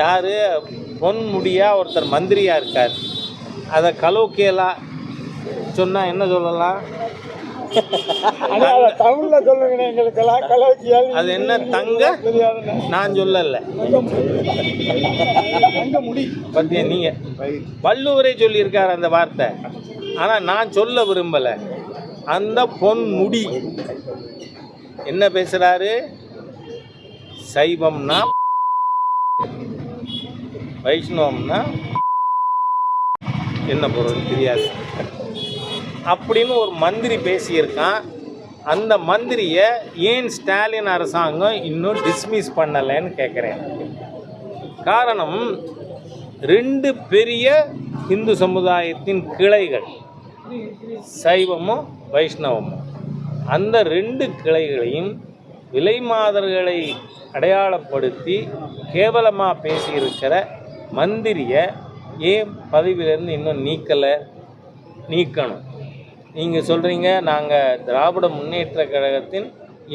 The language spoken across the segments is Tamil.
யார்? பொன்முடியா ஒருத்தர் மந்திரியாக இருக்கார். அதை கலோக்கியலா சொன்னால் என்ன சொல்லலாம்? ஆனா அதை தமிழ்ல சொல்லுங்க எங்களுக்கெல்லாம் கலவச்சியால் அது என்ன தங்க? நான் சொல்லலை. முடி. பத்தியா நீங்கள் வள்ளுவரே சொல்லியிருக்கார் அந்த வார்த்தை. ஆனால் நான் சொல்ல விரும்பலை. அந்த பொன்முடி என்ன பேசுகிறாரு சைவம்னா வைஷ்ணவம்னா என்ன பொருள் தெரியாது. அப்படின்னு ஒரு மந்திரி பேசியிருக்கான். அந்த மந்திரியை ஏன் ஸ்டாலின் அரசாங்கம் இன்னும் டிஸ்மிஸ் பண்ணலைன்னு கேட்குறேன் காரணம் ரெண்டு பெரிய இந்து சமுதாயத்தின் கிளைகள் சைவமும் வைஷ்ணவமும். அந்த ரெண்டு கிளைகளையும் விலை மாதர்களை அடையாளப்படுத்தி கேவலமாக பேசியிருக்கிற மந்திரியை ஏன் பதவியிலேருந்து இன்னும் நீக்கலை நீக்கணும். நீங்கள் சொல்கிறீங்க நாங்கள் திராவிட முன்னேற்ற கழகத்தின்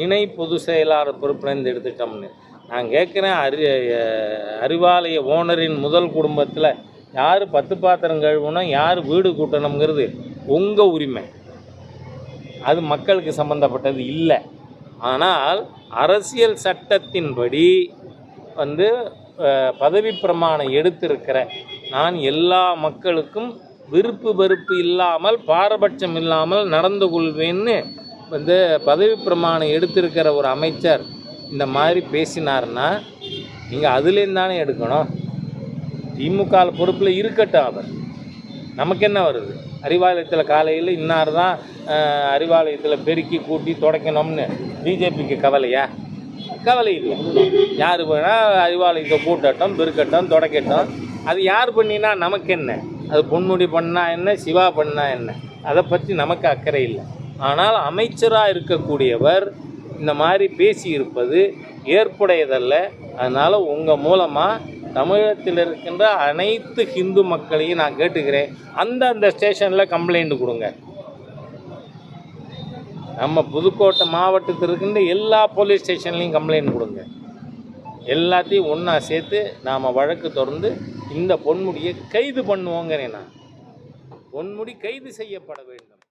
இணை பொதுச் செயலாளர் பொறுப்பிலேருந்து எடுத்துட்டோம்னு நான் கேட்குறேன் அறி அறிவாலய ஓனரின் முதல் குடும்பத்தில் யார் பத்து பாத்திரம் கழுவணும் யார் வீடு கூட்டணுங்கிறது உங்கள் உரிமை. அது மக்களுக்கு சம்மந்தப்பட்டது இல்லை. ஆனால் அரசியல் சட்டத்தின்படி வந்து பதவி பிரமாணம் எடுத்திருக்கிற நான் எல்லா மக்களுக்கும் விருப்பு வெறுப்பு இல்லாமல் பாரபட்சம் இல்லாமல் நடந்து கொள்வேன்னு வந்து பதவி பிரமாணம் எடுத்திருக்கிற ஒரு அமைச்சர் இந்த மாதிரி பேசினார்னா நீங்கள் அதுலேருந்து தானே எடுக்கணும். திமுக பொறுப்பில் இருக்கட்டும் அவர். நமக்கு என்ன வருது? அறிவாலயத்தில் காலையில் இன்னார் தான் அறிவாலயத்தில் பெருக்கி கூட்டி தொடக்கணும்னு பிஜேபிக்கு கவலையா? கவலை இல்லை. யார் வேணால் அறிவாலயத்தை கூட்டட்டும் பெருக்கட்டும் தொடக்கட்டும். அது யார் பண்ணினா நமக்கு என்ன? அது பொன்முடி பண்ணா என்ன சிவா பண்ணா என்ன? அதை பற்றி நமக்கு அக்கறை இல்லை. ஆனால் அமைச்சராக இருக்கக்கூடியவர் இந்த மாதிரி பேசியிருப்பது ஏற்புடையதல்ல. அதனால் உங்கள் மூலமாக தமிழகத்தில் இருக்கின்ற அனைத்து ஹிந்து மக்களையும் நான் கேட்டுக்கிறேன். அந்த அந்த ஸ்டேஷனில் கம்ப்ளைண்ட் கொடுங்க. நம்ம புதுக்கோட்டை மாவட்டத்தில் இருக்கின்ற எல்லா போலீஸ் ஸ்டேஷன்லேயும் கம்ப்ளைண்ட் கொடுங்க. எல்லாத்தையும் ஒன்றா சேர்த்து நாம் வழக்கு தொடர்ந்து இந்த பொன்முடியை கைது பண்ணுவோங்கிறேன் நான். பொன்முடி கைது செய்யப்பட வேண்டும்.